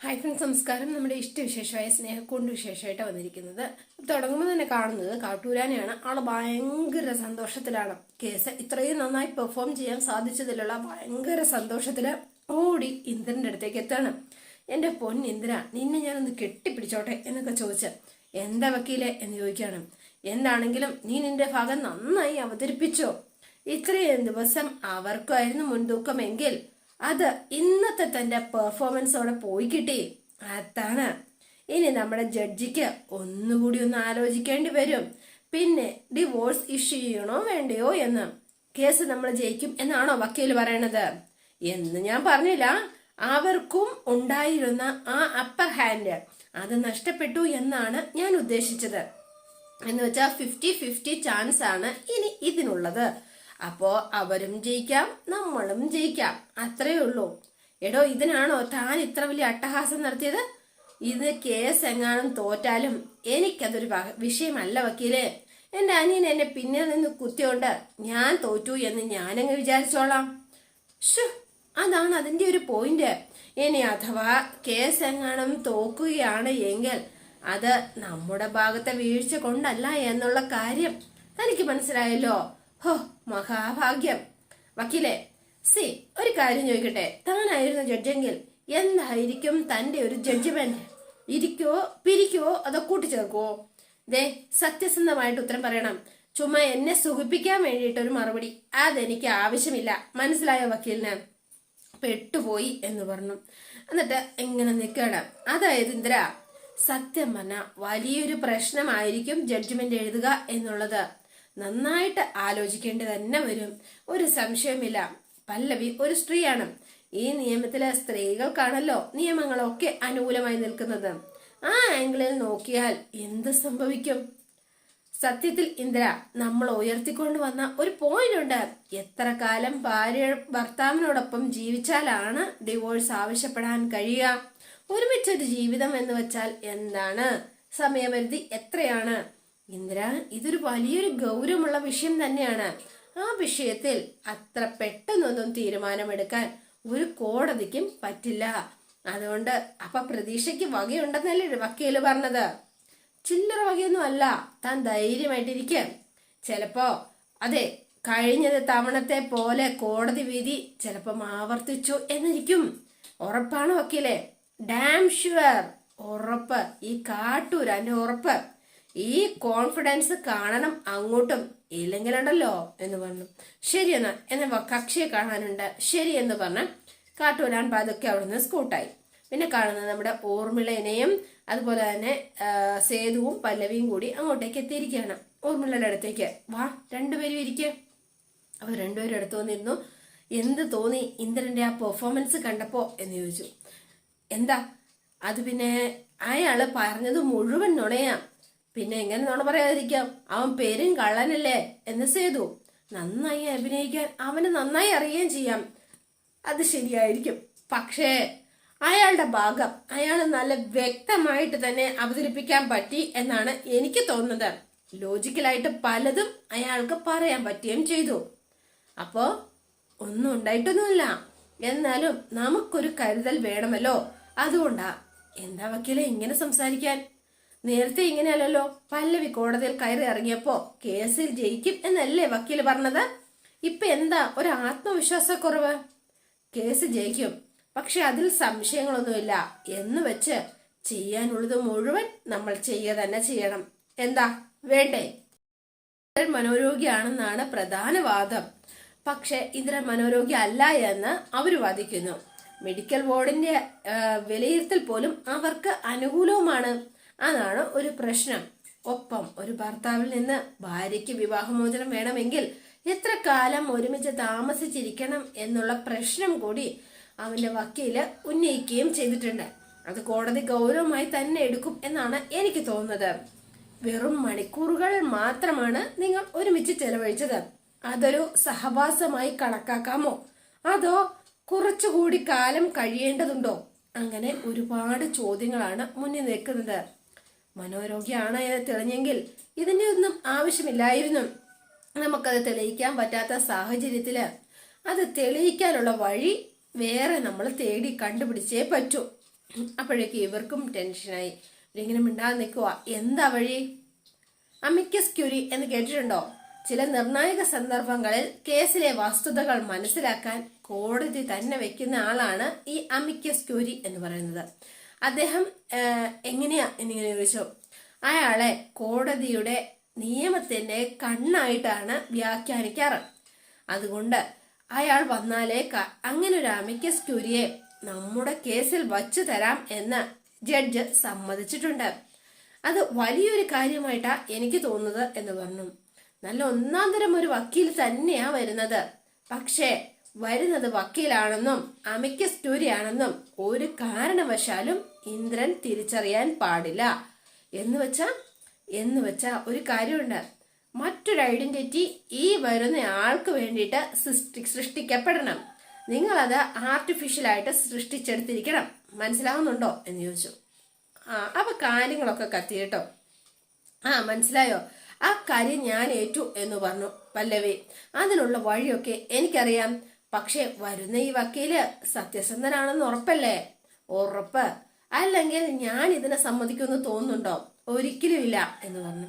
Hi friends നമസ്കാരം നമ്മുടെ ഇഷ്ടവിശേഷമായ സ്നേഹക്കൊണ്ട് വിശേഷമായിട്ട് വന്നിരിക്കുന്നത്. തുടങ്ങുമ്പോൾ തന്നെ കാണുന്നത് കാട്ടൂരാനെയാണ്. ആൾ ഭയങ്കര സന്തോഷത്തിലാണ്. കേസ് ഇത്രയും നന്നായി പെർഫോം ചെയ്യാൻ സാധിച്ചതിലുള്ള ഭയങ്കര സന്തോഷത്തിൽ ഓടി ഇന്ദ്രന്റെ അടുത്തേക്ക് എത്താണ്. എന്റെ പൊൻ ഇന്ദ്ര നിന്നെ ഞാനൊന്ന് കെട്ടിപ്പിടിച്ചോട്ടെ എന്നൊക്കെ ചോദിച്ച്. എന്താ വക്കീലെ? എന്ന് ചോദിക്കുകയാണ്. എന്താണെങ്കിലും നീ നിന്റെ ഭാഗം നന്നായി അവതരിപ്പിച്ചോ. ഇത്രയും ദിവസം അവർക്കായിരുന്നു മുൻതൂക്കമെങ്കിൽ അത് ഇന്നത്തെ തന്റെ പെർഫോമൻസോടെ പോയി കിട്ടി. അതാണ്. ഇനി നമ്മുടെ ജഡ്ജിക്ക് ഒന്നുകൂടി ഒന്ന് ആലോചിക്കേണ്ടി വരും. പിന്നെ ഡിവോഴ്സ് ഇഷ്യൂ ചെയ്യണോ വേണ്ടയോ എന്ന്. കേസ് നമ്മൾ ജയിക്കും എന്നാണോ വക്കീൽ പറയണത്. എന്ന് ഞാൻ പറഞ്ഞില്ല. അവർക്കും ഉണ്ടായിരുന്ന ആ അപ്പർ ഹാൻഡ് അത് നഷ്ടപ്പെട്ടു എന്നാണ് ഞാൻ ഉദ്ദേശിച്ചത്. എന്ന് വെച്ചാൽ ഫിഫ്റ്റി ഫിഫ്റ്റി ചാൻസ് ആണ് ഇനി ഇതിനുള്ളത്. അപ്പോ അവരും ജയിക്കാം നമ്മളും ജയിക്കാം. അത്രയേ ഉള്ളൂ. എടോ ഇതിനാണോ താൻ ഇത്ര വലിയ അട്ടഹാസം നടത്തിയത്? ഇത് കേസ് എങ്ങാനും തോറ്റാലും എനിക്കതൊരു വിഷയമല്ല വക്കീലെ. എന്റെ അനിയൻ എന്നെ പിന്നിൽ നിന്ന് കുത്തിയോണ്ട് ഞാൻ തോറ്റു എന്ന് ഞാനങ്ങ് വിചാരിച്ചോളാം. അതാണ് അതിന്റെ ഒരു പോയിന്റ്. ഇനി അഥവാ കേസ് എങ്ങാനും തോക്കുകയാണ് എങ്കിൽ അത് നമ്മുടെ ഭാഗത്തെ വീഴ്ച കൊണ്ടല്ല എന്നുള്ള കാര്യം തനിക്ക് മനസ്സിലായല്ലോ. ഹോ മഹാഭാഗ്യം. വക്കീലെ സി ഒരു കാര്യം ചോദിക്കട്ടെ. താനായിരുന്ന ജഡ്ജെങ്കിൽ എന്തായിരിക്കും തന്റെ ഒരു ജഡ്ജ്മെന്റ് ഇരിക്കോ പിരിക്കോ അതോ കൂട്ടിച്ചേർക്കുവോ ദേ സത്യസന്ധമായിട്ട് ഉത്തരം പറയണം. ചുമ എന്നെ സുഖിപ്പിക്കാൻ വേണ്ടിയിട്ട് ഒരു മറുപടി. അതെനിക്ക് ആവശ്യമില്ല. മനസ്സിലായ വക്കീലിന്? പെട്ടുപോയി എന്ന് പറഞ്ഞു. എന്നിട്ട് എങ്ങനെ നിൽക്കണം അതായത് ഇന്ദ്ര സത്യം പറഞ്ഞ വലിയൊരു പ്രശ്നമായിരിക്കും ജഡ്ജ്മെന്റ് എഴുതുക എന്നുള്ളത്. നന്നായിട്ട് ആലോചിക്കേണ്ടി തന്നെ വരും. ഒരു സംശയമില്ല പല്ലവി ഒരു സ്ത്രീയാണ്. ഈ നിയമത്തിലെ സ്ത്രീകൾക്കാണല്ലോ നിയമങ്ങളൊക്കെ അനുകൂലമായി നിൽക്കുന്നത്. ആ ആംഗിളിൽ നോക്കിയാൽ എന്ത് സംഭവിക്കും? സത്യത്തിൽ ഇന്ദ്ര നമ്മൾ ഉയർത്തിക്കൊണ്ട് വന്ന ഒരു പോയിന്റ് ഉണ്ട്. എത്ര കാലം ഭാര്യ ഭർത്താവിനോടൊപ്പം ജീവിച്ചാലാണ് ഡിവോഴ്സ് ആവശ്യപ്പെടാൻ കഴിയുക? ഒരുമിച്ചൊരു ജീവിതം എന്ന് വെച്ചാൽ എന്താണ്? സമയപരിധി എത്രയാണ്? ഇന്ദ്ര ഇതൊരു വലിയൊരു ഗൗരവമുള്ള വിഷയം തന്നെയാണ്. ആ വിഷയത്തിൽ അത്ര പെട്ടെന്നൊന്നും തീരുമാനമെടുക്കാൻ ഒരു കോടതിക്കും പറ്റില്ല. അതുകൊണ്ട് അപ്പൊ പ്രതീക്ഷയ്ക്ക് വകയുണ്ടെന്നല്ലേ വക്കീൽ പറഞ്ഞത്? ചില്ലറ വകയൊന്നും അല്ല താൻ ധൈര്യമായിട്ടിരിക്കുക ചിലപ്പോ അതെ കഴിഞ്ഞത് തവണത്തെ പോലെ കോടതി വിധി ചിലപ്പോ ആവർത്തിച്ചു എന്നിരിക്കും. ഉറപ്പാണ് വക്കീലെ. ഡാം ഷുവർ ഉറപ്പ്. ഈ കാട്ടൂരാന്റെ ഉറപ്പ്. ഈ കോൺഫിഡൻസ് കാണണം അങ്ങോട്ടും ഇല്ലെങ്കിലുണ്ടല്ലോ എന്ന് പറഞ്ഞു. ശരി എന്നാ എന്നെ കക്ഷിയെ കാണാനുണ്ട്. ശരി എന്ന് പറഞ്ഞ കാട്ടൂരാൻ പതുക്കെ അവിടുന്ന് സ്കൂട്ടായി പിന്നെ കാണുന്നത് നമ്മുടെ ഓർമിളേനെയും അതുപോലെ തന്നെ സേതുവും പല്ലവിയും കൂടി അങ്ങോട്ടേക്ക് എത്തിയിരിക്കുകയാണ്. ഓർമിളയുടെ അടുത്തേക്ക് വാ രണ്ടുപേരും ഇരിക്കുക അവർ രണ്ടുപേരും അടുത്ത് വന്നിരുന്നു. എന്ത് തോന്നി ഇന്ദ്രന്റെ ആ പെർഫോമൻസ് കണ്ടപ്പോ? എന്ന് ചോദിച്ചു. എന്താ? അത് പിന്നെ അയാൾ പറഞ്ഞത് മുഴുവൻ നുണയാ. പിന്നെ എങ്ങനെ പറയാതിരിക്കാം? അവൻ പേരും കള്ളനല്ലേ? എന്ന് സേതു നന്നായി അഭിനയിക്കാൻ അവന് നന്നായി അറിയുകയും ചെയ്യാം. അത് ശരിയായിരിക്കും. പക്ഷേ അയാളുടെ ഭാഗം അയാൾ നല്ല വ്യക്തമായിട്ട് തന്നെ അവതരിപ്പിക്കാൻ പറ്റി എന്നാണ് എനിക്ക് തോന്നുന്നത്. ലോജിക്കലായിട്ട് പലതും അയാൾക്ക് പറയാൻ പറ്റുകയും ചെയ്തു. അപ്പോ ഒന്നും ഉണ്ടായിട്ടൊന്നുമില്ല. എന്നാലും നമുക്കൊരു കരുതൽ വേണമല്ലോ. അതുകൊണ്ടാ. എന്താ വക്കീലെ ഇങ്ങനെ സംസാരിക്കാൻ? നേരത്തെ ഇങ്ങനെയല്ലല്ലോ. പല്ലവി കോടതിയിൽ കയറി ഇറങ്ങിയപ്പോ കേസിൽ ജയിക്കും എന്നല്ലേ വക്കീൽ പറഞ്ഞത്? ഇപ്പൊ എന്താ ഒരു ആത്മവിശ്വാസക്കുറവ്? കേസ് ജയിക്കും. പക്ഷെ അതിൽ സംശയങ്ങളൊന്നുമില്ല. എന്ന് വെച്ച് ചെയ്യാനുള്ളത് മുഴുവൻ നമ്മൾ ചെയ്യുക തന്നെ ചെയ്യണം. എന്താ? വേണ്ടേ? മനോരോഗിയാണെന്നാണ് പ്രധാന വാദം. പക്ഷെ ഇന്ദ്രൻ മനോരോഗി അല്ല എന്ന് അവർ വാദിക്കുന്നു. മെഡിക്കൽ ബോർഡിന്റെ വിലയിരുത്തൽ പോലും അവർക്ക് അനുകൂലവുമാണ്. അതാണ് ഒരു പ്രശ്നം. ഒപ്പം ഒരു ഭർത്താവിൽ നിന്ന് ഭാര്യയ്ക്ക് വിവാഹമോചനം വേണമെങ്കിൽ എത്ര കാലം ഒരുമിച്ച് താമസിച്ചിരിക്കണം എന്നുള്ള പ്രശ്നം കൂടി അവന്റെ വക്കീൽ ഉന്നയിക്കുകയും ചെയ്തിട്ടുണ്ട്. അത് കോടതി ഗൗരവമായി തന്നെ എടുക്കും എന്നാണ് എനിക്ക് തോന്നുന്നത്. വെറും മണിക്കൂറുകൾ മാത്രമാണ് നിങ്ങൾ ഒരുമിച്ച് ചെലവഴിച്ചത്. അതൊരു സഹവാസമായി കണക്കാക്കാമോ? അതോ കുറച്ചുകൂടി കാലം കഴിയേണ്ടതുണ്ടോ? അങ്ങനെ ഒരുപാട് ചോദ്യങ്ങളാണ് മുന്നിൽ നിൽക്കുന്നത്. മനോരോഗ്യമാണ് എന്ന് തെളിഞ്ഞെങ്കിൽ ഇതിന്റെ ഒന്നും ആവശ്യമില്ലായിരുന്നു. നമുക്കത് തെളിയിക്കാൻ പറ്റാത്ത സാഹചര്യത്തിൽ അത് തെളിയിക്കാനുള്ള വഴി വേറെ നമ്മൾ തേടി കണ്ടുപിടിച്ചേ പറ്റൂ. അപ്പോഴേക്ക് ഇവർക്കും ടെൻഷനായി. ഇവരിങ്ങനെ മിണ്ടാതെ നിൽക്കുക എന്താ വഴി? അമിക്കസ് ക്യൂരി എന്ന് കേട്ടിട്ടുണ്ടോ? ചില നിർണായക സന്ദർഭങ്ങളിൽ കേസിലെ വസ്തുതകൾ മനസ്സിലാക്കാൻ കോടതി തന്നെ വെക്കുന്ന ആളാണ് ഈ അമിക്കസ് ക്യൂരി എന്ന് പറയുന്നത്. അദ്ദേഹം എങ്ങനെയാ എന്നിങ്ങനെ ചോദിച്ചു. അയാളെ കോടതിയുടെ നിയമത്തിന്റെ കണ്ണായിട്ടാണ് വ്യാഖ്യാനിക്കാറ്. അതുകൊണ്ട് അയാൾ വന്നാലേ അങ്ങനെ ഒരു അമിക്കസ് ക്യൂരിയെ നമ്മുടെ കേസിൽ വച്ചു തരാം എന്ന് ജഡ്ജ് സമ്മതിച്ചിട്ടുണ്ട്. അത് വലിയൊരു കാര്യമായിട്ടാ എനിക്ക് തോന്നുന്നത് എന്ന് പറഞ്ഞു. നല്ല ഒന്നാം തരം ഒരു വക്കീൽ തന്നെയാ വരുന്നത്. പക്ഷേ വരുന്നത് വക്കീലാണെന്നും അമിക്കസ് ക്യൂരിയാണെന്നും ഒരു കാരണവശാലും ഇന്ദ്രൻ തിരിച്ചറിയാൻ പാടില്ല. എന്ന് വെച്ചാ? എന്ന് വെച്ചാ ഒരു കാര്യമുണ്ട്. മറ്റൊരു ഐഡന്റിറ്റി ഈ വരുന്ന ആൾക്ക് വേണ്ടിയിട്ട് സൃഷ്ടി സൃഷ്ടിക്കപ്പെടണം. നിങ്ങളത് ആർട്ടിഫിഷ്യലായിട്ട് സൃഷ്ടിച്ചെടുത്തിരിക്കണം. മനസ്സിലാവുന്നുണ്ടോ എന്ന് ചോദിച്ചു. ആ അപ്പൊ കാര്യങ്ങളൊക്കെ കത്തി കേട്ടോ. ആ മനസ്സിലായോ? ആ കാര്യം ഞാൻ ഏറ്റു എന്ന് പറഞ്ഞു പല്ലവി. അതിനുള്ള വഴിയൊക്കെ എനിക്കറിയാം. പക്ഷെ വരുന്ന ഈ വക്കീൽ സത്യസന്ധനാണെന്ന് ഉറപ്പല്ലേ? ഉറപ്പ്. അല്ലെങ്കിൽ ഞാൻ ഇതിനെ സമ്മതിക്കുമെന്ന് തോന്നുന്നുണ്ടോ? ഒരിക്കലും ഇല്ല എന്ന് പറഞ്ഞു.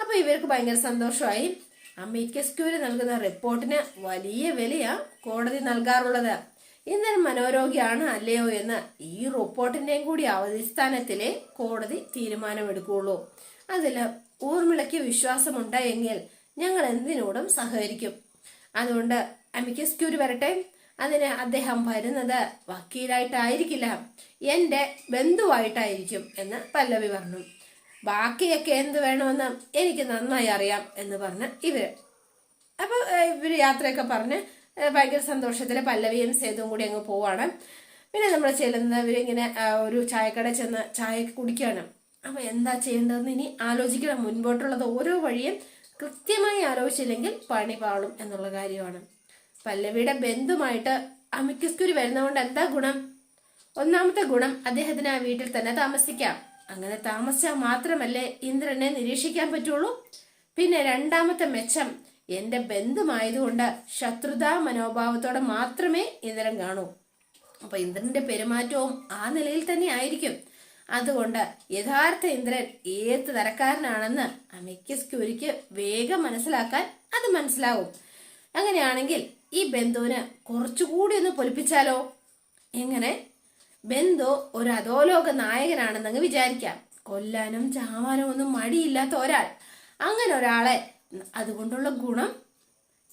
അപ്പൊ ഇവർക്ക് ഭയങ്കര സന്തോഷമായി. അമിക്കസ്ക്യൂര് നൽകുന്ന റിപ്പോർട്ടിന് വലിയ വിലയാ കോടതി നൽകാറുള്ളത്. ഇന്നലെ മനോരോഗിയാണ് അല്ലയോ എന്ന് ഈ റിപ്പോർട്ടിന്റെയും കൂടി അവധിസ്ഥാനത്തിലെ കോടതി തീരുമാനമെടുക്കുകയുള്ളൂ. അതിൽ ഊർമിളയ്ക്ക് വിശ്വാസമുണ്ടായെങ്കിൽ ഞങ്ങൾ എന്തിനോടും സഹകരിക്കും. അതുകൊണ്ട് അമിക്കസ് ക്യൂരി വരട്ടെ. അതിന് അദ്ദേഹം വരുന്നത് വക്കീലായിട്ടായിരിക്കില്ല. എന്റെ ബന്ധുവായിട്ടായിരിക്കും എന്ന് പല്ലവി പറഞ്ഞു. ബാക്കിയൊക്കെ എന്ത് വേണമെന്ന് എനിക്ക് നന്നായി അറിയാം എന്ന് പറഞ്ഞ് ഇവർ അപ്പോൾ ഇവർ യാത്രയൊക്കെ പറഞ്ഞ് ഭയങ്കര സന്തോഷത്തിൽ പല്ലവിയും സേതുവും കൂടി അങ്ങ് പോവാണ്. പിന്നെ നമ്മൾ ചെല്ലുന്നത് ഇവരിങ്ങനെ ഒരു ചായക്കട ചെന്ന് ചായ കുടിക്കുകയാണ് അപ്പോൾ എന്താ ചെയ്യേണ്ടതെന്ന് ഇനി ആലോചിക്കണം. മുൻപോട്ടുള്ളത് ഓരോ വഴിയും കൃത്യമായി ആലോചിച്ചില്ലെങ്കിൽ പണി പാളും എന്നുള്ള കാര്യമാണ്. പല്ലവിയുടെ ബന്ധുമായിട്ട് അമിക്കസ്കുരി വരുന്നതുകൊണ്ട് എന്താ ഗുണം? ഒന്നാമത്തെ ഗുണം അദ്ദേഹത്തിന് ആ വീട്ടിൽ തന്നെ താമസിക്കാം. അങ്ങനെ താമസിച്ചാൽ മാത്രമല്ലേ ഇന്ദ്രനെ നിരീക്ഷിക്കാൻ പറ്റുള്ളൂ? പിന്നെ രണ്ടാമത്തെ മെച്ചം എന്റെ ബന്ധുമായതുകൊണ്ട് ശത്രുതാ മനോഭാവത്തോടെ മാത്രമേ ഇന്ദ്രൻ കാണൂ. അപ്പൊ ഇന്ദ്രന്റെ പെരുമാറ്റവും ആ നിലയിൽ തന്നെ ആയിരിക്കും. അതുകൊണ്ട് യഥാർത്ഥ ഇന്ദ്രൻ ഏത് തരക്കാരനാണെന്ന് അമിക്കസ് ക്യൂരിക്ക് വേഗം മനസ്സിലാക്കാൻ അത് മനസ്സിലാവും. അങ്ങനെയാണെങ്കിൽ ഈ ബന്ധുവിന് കുറച്ചുകൂടി ഒന്ന് പൊലിപ്പിച്ചാലോ? എങ്ങനെ? ബന്ധു ഒരു അധോലോക നായകനാണെന്നങ്ങ് വിചാരിക്കാം. കൊല്ലാനും ചാവാനും ഒന്നും മടിയില്ലാത്ത ഒരാൾ. അങ്ങനെ ഒരാളെ അതുകൊണ്ടുള്ള ഗുണം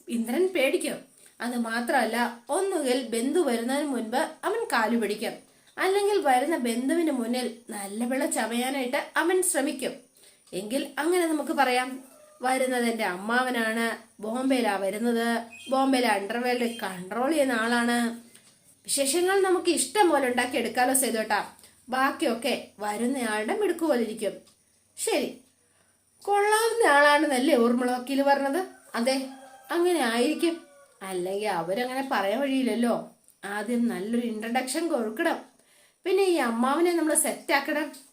ഇന്ദ്രൻ പേടിക്കും. അത് മാത്രമല്ല ഒന്നുകിൽ ബന്ധു വരുന്നതിന് മുൻപ് അവൻ കാലു പിടിക്കും. അല്ലെങ്കിൽ വരുന്ന ബന്ധുവിന് മുന്നിൽ നല്ല വെള്ളം ചമയാനായിട്ട് അവൻ ശ്രമിക്കും. എങ്കിൽ അങ്ങനെ നമുക്ക് പറയാം. വരുന്നത് എന്റെ അമ്മാവനാണ്. ബോംബെയിലാണ് വരുന്നത്. ബോംബെയിലെ അണ്ടർവേൾഡ് കൺട്രോൾ ചെയ്യുന്ന ആളാണ്. വിശേഷങ്ങൾ നമുക്ക് ഇഷ്ടം പോലെ ഉണ്ടാക്കി എടുക്കാലോ സേതോട്ടാ ബാക്കിയൊക്കെ വരുന്നയാളുടെ മിടുക്ക് പോലിരിക്കും ശരി. കൊള്ളാവുന്ന ആളാണെന്നല്ലേ ഊർമിള വക്കീൽ പറഞ്ഞത്? അതെ അങ്ങനെ ആയിരിക്കും. അല്ലെങ്കിൽ അവരങ്ങനെ പറയാൻ വഴിയില്ലല്ലോ. ആദ്യം നല്ലൊരു ഇൻട്രഡക്ഷൻ കൊടുക്കണം. പിന്നെ ഈ അമ്മാവിനെ നമ്മൾ സെറ്റാക്കണം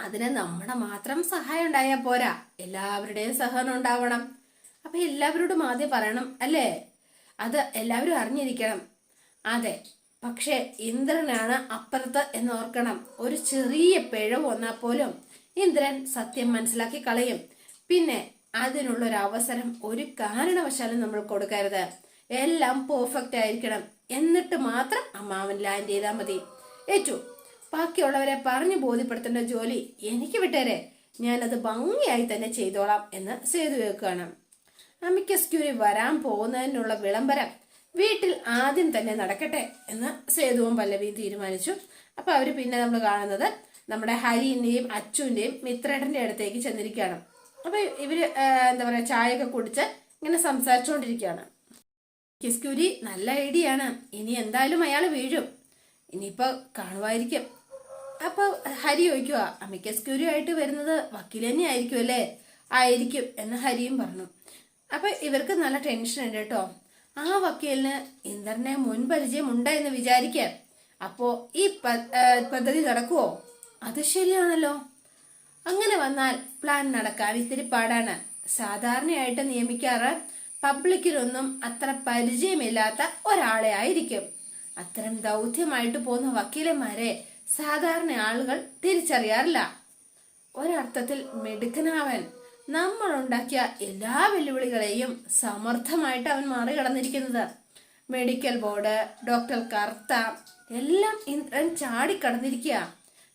അതിന് നമ്മുടെ മാത്രം സഹായം ഉണ്ടായാൽ പോരാ. എല്ലാവരുടെയും സഹനം ഉണ്ടാവണം. അപ്പൊ എല്ലാവരോടും ആദ്യം പറയണം അല്ലേ? അത് എല്ലാവരും അറിഞ്ഞിരിക്കണം. അതെ പക്ഷെ ഇന്ദ്രനാണ് അപ്പുറത്ത് എന്ന് ഓർക്കണം. ഒരു ചെറിയ പിഴവ് വന്നാൽ പോലും ഇന്ദ്രൻ സത്യം മനസ്സിലാക്കി കളയും. പിന്നെ അതിനുള്ള ഒരു അവസരം ഒരു കാരണവശാലും നമ്മൾ കൊടുക്കരുത്. എല്ലാം പെർഫെക്റ്റ് ആയിരിക്കണം. എന്നിട്ട് മാത്രം അമ്മാവൻ ലാൻഡ് ചെയ്താൽ മതി. ഏറ്റു ബാക്കിയുള്ളവരെ പറഞ്ഞു ബോധ്യപ്പെടുത്തേണ്ട ജോലി എനിക്ക് വിട്ടേരെ. ഞാനത് ഭംഗിയായി തന്നെ ചെയ്തോളാം എന്ന് സേതു വെക്കുകയാണ് അമിക്കസ് ക്യൂരി വരാൻ പോകുന്നതിനുള്ള വിളംബരം വീട്ടിൽ ആദ്യം തന്നെ നടക്കട്ടെ എന്ന് സേതുവും പല്ലവിയും തീരുമാനിച്ചു. അപ്പൊ അവർ പിന്നെ നമ്മൾ കാണുന്നത് നമ്മുടെ ഹരിന്റെയും അച്ചുവിന്റെയും മിത്രേട്ടന്റെ അടുത്തേക്ക് ചെന്നിരിക്കുകയാണ്. അപ്പൊ ഇവർ എന്താ പറയാ ചായയൊക്കെ കുടിച്ച് ഇങ്ങനെ സംസാരിച്ചുകൊണ്ടിരിക്കുകയാണ്. കിസ്കുരി നല്ല ഐഡിയ ആണ്. ഇനി എന്തായാലും അയാൾ വീഴും. ഇനിയിപ്പോ കാണുമായിരിക്കും. അപ്പൊ ഹരി ചോദിക്കുക അമിക്കസ്ക്യൂരി ആയിട്ട് വരുന്നത് വക്കീൽ തന്നെ ആയിരിക്കും അല്ലേ? ആയിരിക്കും എന്ന് ഹരിയും പറഞ്ഞു. അപ്പൊ ഇവർക്ക് നല്ല ടെൻഷൻ ഉണ്ട് കേട്ടോ. ആ വക്കീലിന് ഇന്ദ്രനെ മുൻപരിചയം ഉണ്ട് എന്ന് വിചാരിക്കുക അപ്പോ ഈ പദ്ധതി നടക്കുവോ? അത് ശരിയാണല്ലോ. അങ്ങനെ വന്നാൽ പ്ലാൻ നടക്കാൻ ഇത്തിരി പാടാണ്. സാധാരണയായിട്ട് നിയമിക്കാറ് പബ്ലിക്കിനൊന്നും അത്ര പരിചയമില്ലാത്ത ഒരാളെ ആയിരിക്കും. അത്തരം ദൗത്യമായിട്ട് പോകുന്ന വക്കീലന്മാരെ സാധാരണ ആളുകൾ തിരിച്ചറിയാറില്ല. ഒരർത്ഥത്തിൽ മിടുക്കനാവൻ. നമ്മൾ ഉണ്ടാക്കിയ എല്ലാ വെല്ലുവിളികളെയും സമർത്ഥമായിട്ട് അവൻ മറികടന്നിരിക്കുന്നത്. മെഡിക്കൽ ബോർഡ് ഡോക്ടർ കർത്ത എല്ലാം ഇന്ദ്രൻ ചാടിക്കടന്നിരിക്കുക.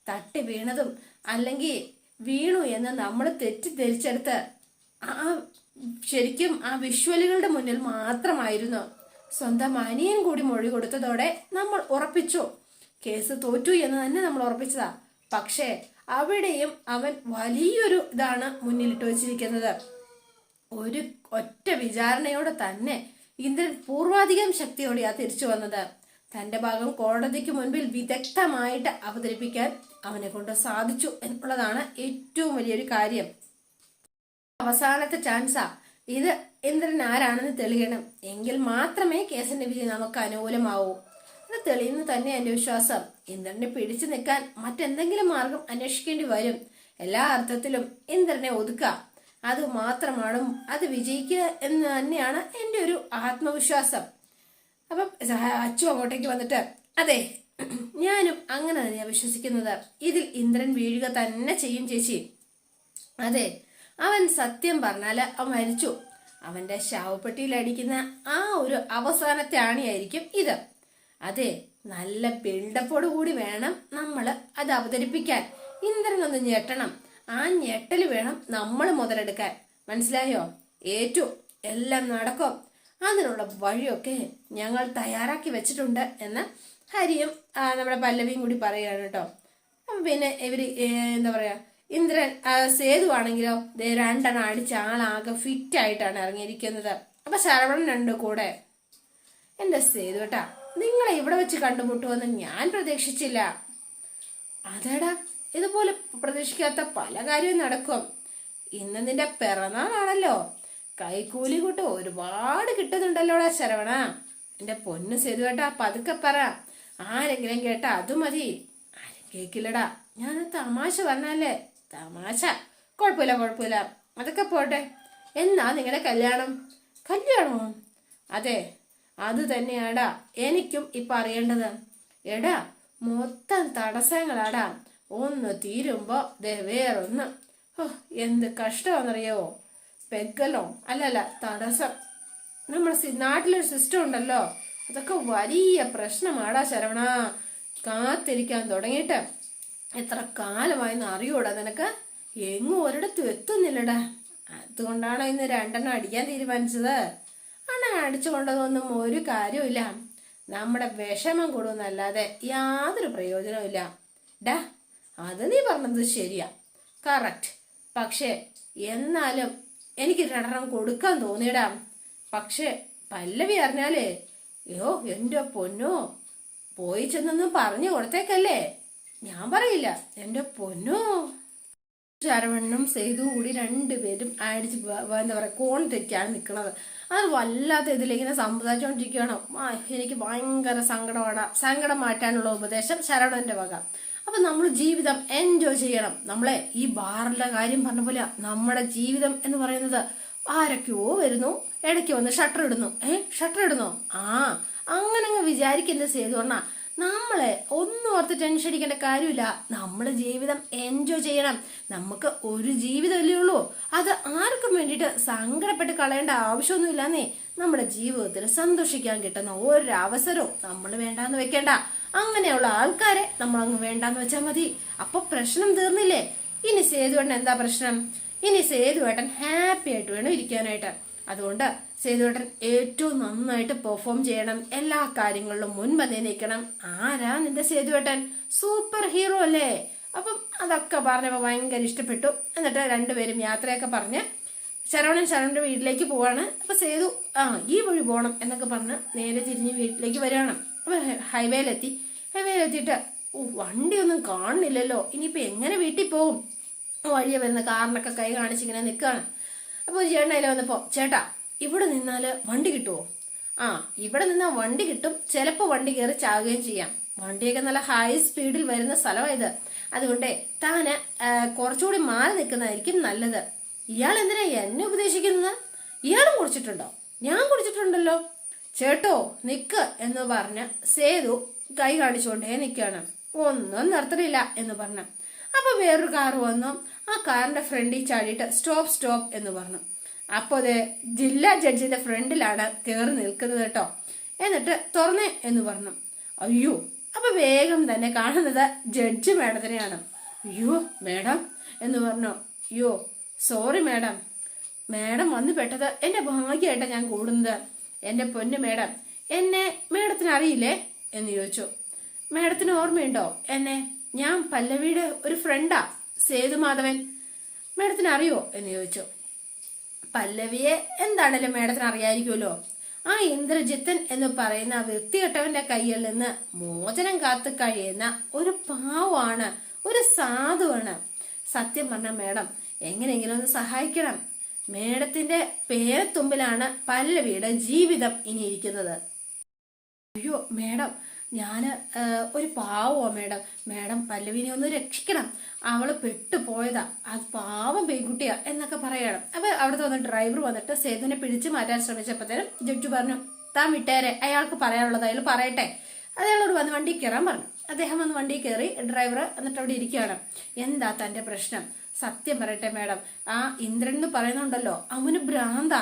തട്ടി വീണതും അല്ലെങ്കിൽ വീണു എന്ന് നമ്മൾ തെറ്റിദ്ധരിച്ചെടുത്ത് ആ ശരിക്കും ആ വിഷ്വലുകളുടെ മുന്നിൽ മാത്രമായിരുന്നു. സ്വന്തം അനിയൻ കൂടി മൊഴി കൊടുത്തതോടെ നമ്മൾ ഉറപ്പിച്ചു. കേസ് തോറ്റു എന്ന് തന്നെ നമ്മൾ ഉറപ്പിച്ചതാ. പക്ഷേ അവിടെയും അവൻ വലിയൊരു ഇതാണ് മുന്നിലിട്ട് വച്ചിരിക്കുന്നത്. ഒരു ഒറ്റ വിചാരണയോടെ തന്നെ ഇന്ദ്രൻ പൂർവാധികം ശക്തിയോടെയാ തിരിച്ചു വന്നത്. തന്റെ ഭാഗം കോടതിക്ക് മുൻപിൽ വിദഗ്ധമായിട്ട് അവതരിപ്പിക്കാൻ അവനെ കൊണ്ട് സാധിച്ചു എന്നുള്ളതാണ് ഏറ്റവും വലിയൊരു കാര്യം. അവസാനത്തെ ചാൻസാ. ഇത് ഇന്ദ്രൻ ആരാണെന്ന് തെളിയണം. എങ്കിൽ മാത്രമേ കേസിന്റെ വിധി നമുക്ക് അനുകൂലമാവൂ. അത് തെളിയുന്നു തന്നെ എന്റെ വിശ്വാസം. ഇന്ദ്രനെ പിടിച്ചു നിൽക്കാൻ മറ്റെന്തെങ്കിലും മാർഗം അന്വേഷിക്കേണ്ടി വരും. എല്ലാ അർത്ഥത്തിലും ഇന്ദ്രനെ ഒതുക്കാം. അത് മാത്രമാണ്? അത് വിജയിക്കുക എന്ന് തന്നെയാണ് എന്റെ ഒരു ആത്മവിശ്വാസം. അപ്പം അച്ചു അങ്ങോട്ടേക്ക് വന്നിട്ട് അതെ ഞാനും അങ്ങനെ തന്നെയാണ് വിശ്വസിക്കുന്നത്. ഇതിൽ ഇന്ദ്രൻ വീഴുക തന്നെ ചെയ്യും ചേച്ചി. അതെ അവൻ സത്യം പറഞ്ഞാൽ അവൻ മരിച്ചു. അവന്റെ ശവപ്പെട്ടിയിൽ അടിക്കുന്ന ആ ഒരു അവസാനത്തെ ആണിയായിരിക്കും ഇത്. അതെ നല്ല ബിൽഡപ്പോട് കൂടി വേണം നമ്മൾ അത് അവതരിപ്പിക്കാൻ. ഇന്ദ്രൻ ഒന്ന് ഞെട്ടണം. ആ ഞെട്ടൽ വേണം നമ്മൾ മുതലെടുക്കാൻ. മനസ്സിലായോ? ഏറ്റു എല്ലാം നടക്കും. അതിനുള്ള വഴിയൊക്കെ ഞങ്ങൾ തയ്യാറാക്കി വെച്ചിട്ടുണ്ട് എന്ന് ഹരിയും നമ്മുടെ പല്ലവിയും കൂടി പറയുകയാണ് കേട്ടോ. പിന്നെ ഇവർ എന്താ പറയാ ഇന്ദ്രൻ സേതു ആണെങ്കിലോ രണ്ടെണ്ണം അടിച്ച ആളാകെ ഫിറ്റ് ആയിട്ടാണ് ഇറങ്ങിയിരിക്കുന്നത്. അപ്പൊ ശരവണൻ രണ്ട് കൂടെ. എന്റെ സേതു കേട്ടാ നിങ്ങളെ ഇവിടെ വെച്ച് കണ്ടുമുട്ടുമെന്ന് ഞാൻ പ്രതീക്ഷിച്ചില്ല. അതേടാ ഇതുപോലെ പ്രതീക്ഷിക്കാത്ത പല കാര്യവും നടക്കും. ഇന്ന് നിന്റെ പിറന്നാളാണല്ലോ. കൈക്കൂലി കൂട്ട് ഒരുപാട് കിട്ടുന്നുണ്ടല്ലോടാ ശരവണ. എന്റെ പൊന്ന് സേതു കേട്ടാ പതുക്കെ പറ. ആരെങ്കിലും കേട്ടാ അത് മതി. ആരും കേക്കില്ലടാ. ഞാൻ തമാശ പറഞ്ഞല്ലേ തമാശ? കുഴപ്പമില്ല കുഴപ്പമില്ല. അതൊക്കെ പോട്ടെ. എന്നാ നിങ്ങളുടെ കല്യാണം? കല്യാണമോ? അതെ അത് തന്നെയാടാ. എനിക്കും ഇപ്പൊ അറിയേണ്ടത്. എടാ മൊത്തം തടസ്സങ്ങളാടാ. ഒന്ന് തീരുമ്പോ വേറൊന്ന്. ഹോ, എന്ത് കഷ്ടമാണെന്നറിയാവോ? പെഗലോ അല്ലല്ല തടസ്സം. നമ്മുടെ നാട്ടിലൊരു സിസ്റ്റം ഉണ്ടല്ലോ. അതൊക്കെ വലിയ പ്രശ്നമാടാ ശരവണ. കാത്തിരിക്കാൻ തുടങ്ങിയിട്ട്. എത്ര കാലമായെന്ന് അറിയൂടാ നിനക്ക്? എങ്ങും ഒരിടത്തും എത്തുന്നില്ലടാ. അതുകൊണ്ടാണോ ഇന്ന് രണ്ടെണ്ണം അടിക്കാൻ തീരുമാനിച്ചത്? അണ്ണൻ അടിച്ചു കൊണ്ടതൊന്നും ഒരു കാര്യമില്ല നമ്മുടെ വിഷമം കൂടുന്നല്ലാതെ യാതൊരു പ്രയോജനവുമില്ല. ഡാ അത് നീ പറഞ്ഞത് ശരിയാ. കറക്റ്റ് പക്ഷേ എന്നാലും എനിക്ക് രണ്ടെണ്ണം കൊടുക്കാൻ തോന്നിയിടാം. പക്ഷേ പല്ലവി അറിഞ്ഞാലേ യോ എന്റെ പൊന്നോ പോയി ചെന്നൊന്നും പറഞ്ഞു കൊടുത്തേക്കല്ലേ? ഞാൻ പറയില്ല എന്റെ പൊന്നോ? ശരവണ്ണും സേതു കൂടി രണ്ടുപേരും അടിച്ച് എന്താ പറയുക കോൺ തെറ്റിയാണ് നിൽക്കുന്നത് അത് വല്ലാത്ത ഇതിലിങ്ങനെ സംസാരിച്ചുകൊണ്ടിരിക്കുകയാണ് എനിക്ക് ഭയങ്കര സങ്കടമാണ് സങ്കടം മാറ്റാനുള്ള ഉപദേശം ശരവണന്റെ വക. അപ്പൊ നമ്മൾ ജീവിതം എൻജോയ് ചെയ്യണം. നമ്മളെ ഈ ബാറിന്റെ കാര്യം പറഞ്ഞ പോലെ നമ്മുടെ ജീവിതം എന്ന് പറയുന്നത് ആരൊക്കെയോ വരുന്നു. ഇടയ്ക്ക് വന്ന് ഷട്ടർ ഇടുന്നു. ഏ ഷട്ടർ ഇടുന്നു? ആ അങ്ങനെ അങ്ങ് വിചാരിക്കുന്ന സേതുവണ്ണ നമ്മളെ ഒന്നും ഓർത്ത് ടെൻഷൻ അടിക്കേണ്ട കാര്യമില്ല. നമ്മുടെ ജീവിതം എൻജോയ് ചെയ്യണം. നമുക്ക് ഒരു ജീവിതമല്ലേ ഉള്ളൂ. അത് ആർക്കും വേണ്ടിയിട്ട് സങ്കടപ്പെട്ട് കളയേണ്ട ആവശ്യമൊന്നുമില്ലെന്നേ നമ്മുടെ ജീവിതത്തിൽ സന്തോഷിക്കാൻ കിട്ടുന്ന ഒരവസരവും നമ്മൾ വേണ്ടാന്ന് വെക്കേണ്ട. അങ്ങനെയുള്ള ആൾക്കാരെ നമ്മൾ അങ്ങ് വേണ്ടാന്ന് വെച്ചാൽ മതി. അപ്പൊ പ്രശ്നം തീർന്നില്ലേ? ഇനി സേതുവേട്ടൻ എന്താ പ്രശ്നം? ഇനി സേതുവേട്ടൻ ഹാപ്പി ആയിട്ട് വേണം ഇരിക്കാനായിട്ട്. അതുകൊണ്ട് സേതുവേട്ടൻ ഏറ്റവും നന്നായിട്ട് പെർഫോം ചെയ്യണം. എല്ലാ കാര്യങ്ങളിലും മുൻപന്തി നിൽക്കണം. ആരാ നിന്റെ സേതുവേട്ടൻ? സൂപ്പർ ഹീറോ അല്ലേ? അപ്പം അതൊക്കെ പറഞ്ഞപ്പോൾ ഭയങ്കര ഇഷ്ടപ്പെട്ടു. എന്നിട്ട് രണ്ടുപേരും യാത്രയൊക്കെ പറഞ്ഞ് ശരവണൻ ശരവണന്റെ വീട്ടിലേക്ക് പോവാണ്. അപ്പം സേതു ആ ഈ വഴി പോകണം എന്നൊക്കെ പറഞ്ഞ് നേരെ തിരിഞ്ഞ് വീട്ടിലേക്ക് വരികയാണ്. അപ്പം ഹൈവേയിലെത്തി. ഹൈവേയിലെത്തിയിട്ട് ഓ വണ്ടിയൊന്നും കാണുന്നില്ലല്ലോ. ഇനിയിപ്പോൾ എങ്ങനെ വീട്ടിൽ പോകും? വഴിയെ വരുന്ന കാറിനൊക്കെ കൈ കാണിച്ചിങ്ങനെ നിൽക്കുകയാണ്. അപ്പോൾ ഒരു അതിൽ വന്നപ്പോ ചേട്ടാ ഇവിടെ നിന്നാൽ വണ്ടി കിട്ടുമോ ആ ഇവിടെ നിന്നാ വണ്ടി കിട്ടും. ചിലപ്പോൾ വണ്ടി കയറി ചാവുകയും ചെയ്യാം. വണ്ടിയൊക്കെ നല്ല ഹൈ സ്പീഡിൽ വരുന്ന സ്ഥലമായത് അതുകൊണ്ടേ താന് കുറച്ചുകൂടി മാറി നിൽക്കുന്നതായിരിക്കും നല്ലത്. ഇയാൾ എന്തിനാ എന്നെ ഉപദേശിക്കുന്നത്? ഇയാളും കുടിച്ചിട്ടുണ്ടോ? ഞാൻ കുടിച്ചിട്ടുണ്ടല്ലോ. ചേട്ടോ നിക്ക് എന്ന് പറഞ്ഞ് സേതു കൈ കാണിച്ചുകൊണ്ടേ നിൽക്കുകയാണ് ഒന്നും നിർത്തണില്ല എന്ന് പറഞ്ഞു. അപ്പൊ വേറൊരു കാർ വന്നു. ആ കാറിന്റെ ഫ്രണ്ടിൽ ചാടിയിട്ട് സ്റ്റോപ്പ് സ്റ്റോപ്പ് എന്ന് പറഞ്ഞു. അപ്പൊ അത് ജില്ലാ ജഡ്ജിന്റെ ഫ്രണ്ടിലാണ് കയറി നിൽക്കുന്നത് കേട്ടോ. എന്നിട്ട് തുറന്നേ എന്ന് പറഞ്ഞു. അയ്യോ അപ്പൊ വേഗം തന്നെ കാണുന്നത് ജഡ്ജ് മേഡത്തിനെയാണ്. അയ്യോ മേഡം എന്ന് പറഞ്ഞു. അയ്യോ സോറി മേഡം. മേഡം വന്നു പെട്ടത് എന്റെ ഭാഗ്യമായിട്ടാ ഞാൻ കൂടുന്നത്. എന്റെ പൊന്ന് മേഡം എന്നെ മേഡത്തിന് അറിയില്ലേ എന്ന് ചോദിച്ചു. മേഡത്തിന് ഓർമ്മയുണ്ടോ? എന്നെ ഞാൻ പല്ലവിയുടെ ഒരു ഫ്രണ്ടാ സേതുമാധവൻ. മേഡത്തിന് അറിയോ എന്ന് ചോദിച്ചു. പല്ലവിയെ എന്താണല്ലോ മേഡത്തിന് അറിയായിരിക്കുമല്ലോ. ആ ഇന്ദ്രജിത്തൻ എന്ന് പറയുന്ന വൃത്തികെട്ടവന്റെ കയ്യിൽ നിന്ന് മോചനം കാത്തു കഴിയുന്ന ഒരു പാവാണ് ഒരു സാധുവാണ്. സത്യം പറഞ്ഞ മേഡം എങ്ങനെയെങ്കിലും ഒന്ന് സഹായിക്കണം. മേഡത്തിന്റെ പേരത്തുമ്പിലാണ് പല്ലവിയുടെ ജീവിതം ഇനി ഇരിക്കുന്നത് അയ്യോ മേഡം ഞാൻ ഒരു പാവോ മേഡം. മേഡം പല്ലവിനെ ഒന്ന് രക്ഷിക്കണം. അവൾ പെട്ടുപോയതാ. അത് പാവം പെൺകുട്ടിയാ എന്നൊക്കെ പറയണം. അപ്പൊ അവിടുത്തെ വന്ന ഡ്രൈവർ വന്നിട്ട് സേതുവിനെ പിടിച്ചു മാറ്റാൻ ശ്രമിച്ചപ്പോഴത്തേനും ജഡ്ജു പറഞ്ഞു താൻ വിട്ടേരെ. അയാൾക്ക് പറയാനുള്ളത് അയാൾ പറയട്ടെ. അയാളോട് വന്ന് വണ്ടി കയറാൻ പറഞ്ഞു. അദ്ദേഹം വന്ന് വണ്ടി കയറി ഡ്രൈവർ എന്നിട്ട് അവിടെ ഇരിക്കുകയാണ്. എന്താ തന്റെ പ്രശ്നം? സത്യം പറയട്ടെ മേഡം. ആ ഇന്ദ്രൻ എന്ന് പറയുന്നുണ്ടല്ലോ അവന് ഭ്രാന്ത.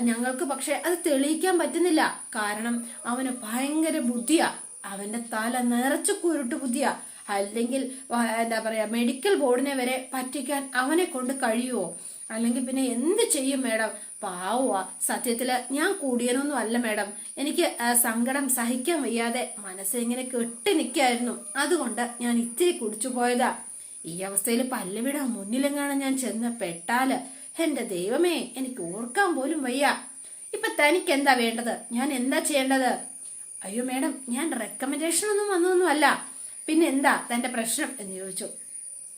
ഞങ്ങൾക്ക് പക്ഷെ അത് തെളിയിക്കാൻ പറ്റുന്നില്ല. കാരണം അവന് ഭയങ്കര ബുദ്ധിയാ. അവന്റെ തല നിറച്ചു കുരുട്ട് ബുദ്ധിയാ അല്ലെങ്കിൽ എന്താ പറയാ മെഡിക്കൽ ബോർഡിനെ വരെ പറ്റിക്കാൻ അവനെ കൊണ്ട് കഴിയുമോ അല്ലെങ്കിൽ പിന്നെ എന്ത് ചെയ്യും മേഡം പാവുക സത്യത്തിൽ ഞാൻ കൂടിയനൊന്നും അല്ല മേഡം എനിക്ക് സങ്കടം സഹിക്കാൻ വയ്യാതെ മനസ്സിങ്ങനെ കെട്ടി നിൽക്കായിരുന്നു അതുകൊണ്ട് ഞാൻ ഇത്തിരി കുടിച്ചു പോയതാ. ഈ അവസ്ഥയിൽ പല്ലുവിട മുന്നിലെങ്ങാണ് ഞാൻ ചെന്ന് പെട്ടാൽ? എന്റെ ദൈവമേ എനിക്ക് ഓർക്കാൻ പോലും വയ്യ. ഇപ്പൊ തനിക്ക് എന്താ വേണ്ടത്? ഞാൻ എന്താ ചെയ്യേണ്ടത്? അയ്യോ മേഡം ഞാൻ റെക്കമെൻഡേഷൻ ഒന്നും വന്നതൊന്നുമല്ല. പിന്നെ എന്താ തന്റെ പ്രശ്നം എന്ന് ചോദിച്ചു.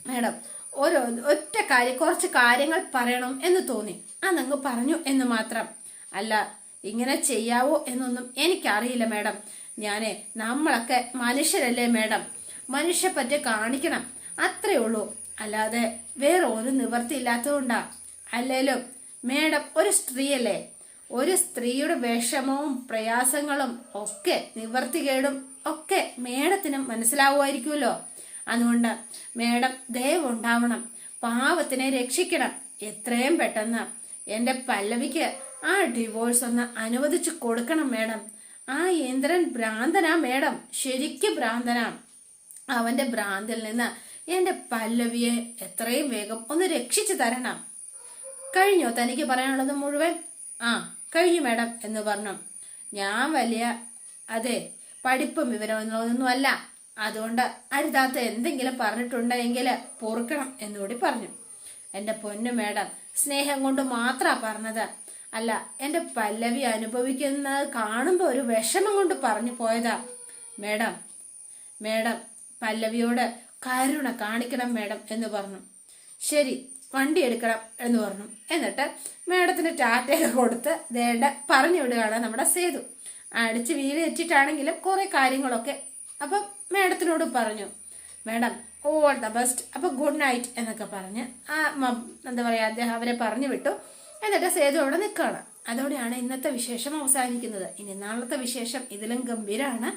മേഡം ഓരോ ഒറ്റ കാര്യം കുറച്ച് കാര്യങ്ങൾ പറയണം എന്ന് തോന്നി. അതങ്ങ് പറഞ്ഞു എന്ന് മാത്രം. അല്ല ഇങ്ങനെ ചെയ്യാവോ എന്നൊന്നും എനിക്കറിയില്ല മേഡം. ഞാനേ നമ്മളൊക്കെ മനുഷ്യരല്ലേ മേഡം? മനുഷ്യപ്പറ്റി കാണിക്കണം. അത്രേ ഉള്ളൂ. അല്ലാതെ വേറെ ഒരു നിവർത്തിയില്ലാത്തതുകൊണ്ടാ അല്ലേലും മേഡം ഒരു സ്ത്രീയല്ലേ? ഒരു സ്ത്രീയുടെ വിഷമവും പ്രയാസങ്ങളും ഒക്കെ നിവർത്തികേടും ഒക്കെ മേഡത്തിനും മനസ്സിലാവുമായിരിക്കുമല്ലോ. അതുകൊണ്ട് മേഡം ദയവുണ്ടാവണം പാവത്തിനെ രക്ഷിക്കണം. എത്രയും പെട്ടെന്ന് എന്റെ പല്ലവിക്ക് ആ ഡിവോഴ്സ് ഒന്ന് അനുവദിച്ചു കൊടുക്കണം മേഡം. ആ ഇന്ദ്രൻ ഭ്രാന്തനാ മേഡം ശരിക്കും ഭ്രാന്തനാ. അവന്റെ ഭ്രാന്തിൽ നിന്ന് എന്റെ പല്ലവിയെ എത്രയും വേഗം ഒന്ന് രക്ഷിച്ചു തരണം. കഴിഞ്ഞോ തനിക്ക് പറയാനുള്ളത് മുഴുവൻ? ആ കഴിഞ്ഞു മേഡം എന്ന് പറഞ്ഞു. ഞാൻ വലിയ അതെ പഠിപ്പും വിവരമൊന്നും അല്ല അതുകൊണ്ട് അരുതാത്ത എന്തെങ്കിലും പറഞ്ഞിട്ടുണ്ടെങ്കിൽ പൊറുക്കണം എന്നുകൂടി പറഞ്ഞു. എന്റെ പൊന്നു മേഡം സ്നേഹം കൊണ്ട് മാത്രാ പറഞ്ഞത്. അല്ല എന്റെ പല്ലവി അനുഭവിക്കുന്നത് കാണുമ്പോൾ ഒരു വിഷമം കൊണ്ട് പറഞ്ഞു പോയതാ. മേഡം മേഡം പല്ലവിയോട് കരുണ കാണിക്കണം മേഡം എന്ന് പറഞ്ഞു. ശരി വണ്ടി എടുക്കണം എന്ന് പറഞ്ഞു. എന്നിട്ട് മേഡത്തിന് ടാറ്റയൊക്കെ കൊടുത്ത് വേണ്ട പറഞ്ഞു വിടുകയാണ് നമ്മുടെ സേതു. അടിച്ച് വീൽ തെറ്റിട്ടാണെങ്കിലും കുറെ കാര്യങ്ങളൊക്കെ അപ്പം മേഡത്തിനോട് പറഞ്ഞു മേഡം ഓൾ ദ ബെസ്റ്റ് അപ്പൊ ഗുഡ് നൈറ്റ് എന്നൊക്കെ പറഞ്ഞ് ആ എന്താ പറയാ അദ്ദേഹം അവരെ പറഞ്ഞു വിട്ടു. എന്നിട്ട് സേതു അവിടെ നിൽക്കുകയാണ്. അതോടെയാണ് ഇന്നത്തെ വിശേഷം അവസാനിക്കുന്നത്. ഇനി നാളത്തെ വിശേഷം ഇതിലും ഗംഭീരമാണ്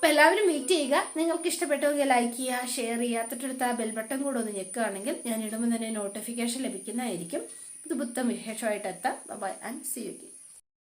അപ്പൊ എല്ലാവരും വെയിറ്റ് ചെയ്യുക. നിങ്ങൾക്ക് ഇഷ്ടപ്പെട്ടെങ്കിൽ ലൈക്ക് ചെയ്യുക ഷെയർ ചെയ്യുക. തൊട്ടടുത്ത് ആ ബെൽ ബട്ടൺ കൂടെ ഒന്ന് ഞെക്കുകയാണെങ്കിൽ ഞാൻ ഇടുമ്പോൾ തന്നെ നോട്ടിഫിക്കേഷൻ ലഭിക്കുന്നതായിരിക്കും. ഇത് പുത്തം വിശേഷമായിട്ട് എത്താം. By and C U